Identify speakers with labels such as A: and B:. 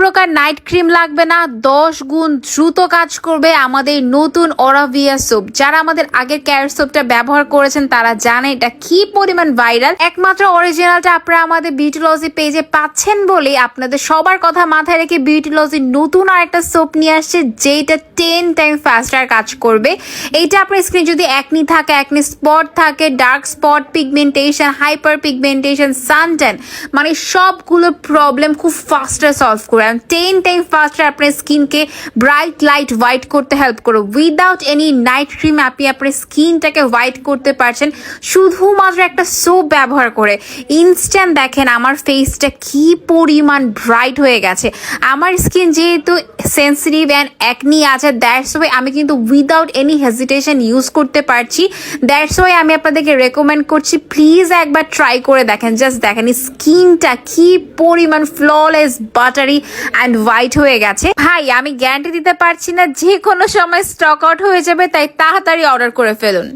A: প্রকার night cream লাগবে না, দশ গুণ দ্রুত কাজ করবে আমাদের নতুন অরাভিয়া সোপ যারা আমাদের আগের ক্যারেট সোপটা ব্যবহার করেছেন, তারা জানে এটা কি পরিমাণ ভাইরাল একমাত্র অরিজিনালটা আপনারা আমাদের বিউটিলজি পেজে পাচ্ছেন বলে আপনাদের সবার কথা মাথায় রেখে বিউটিলজি নতুন আর একটা সোপ নিয়ে আসছে যেটা টেন টাইম ফাস্টার কাজ করবে। এইটা আপনার স্ক্রিন যদি একনি থাকে একনি স্পট থাকে dark spot pigmentation hyper pigmentation suntan মানে সবগুলো প্রবলেম খুব ফাস্টার সলভ করে টেন টাইম ফাস্টার আপনার স্কিনকে ব্রাইট লাইট হোয়াইট করতে হেল্প করো উইদাউট এনি নাইট ক্রিম আপনি আপনার স্কিনটাকে হোয়াইট করতে পারছেন শুধুমাত্র একটা সোপ ব্যবহার করে ইনস্ট্যান্ট দেখেন আমার ফেসটা কি পরিমাণ ব্রাইট হয়ে গেছে আমার স্কিন যেহেতু সেন্সিটিভ অ্যান্ড একনি আছে দ্যাটস ওয়ে আমি কিন্তু উইদাউট এনি হেজিটেশন ইউজ করতে পারছি দ্যাটস ওয়ে আমি আপনাদেরকে রেকমেন্ড করছি প্লিজ একবার ট্রাই করে দেখেন জাস্ট দেখেন স্কিনটা কি পরিমাণ ফ্ললেস বাটারি অ্যান্ড হোয়াইট হয়ে গেছে। ভাই, আমি গ্যারান্টি দিতে পারছি না যে কোনো সময় স্টক আউট হয়ে যাবে, তাই তাড়াতাড়ি অর্ডার করে ফেলুন।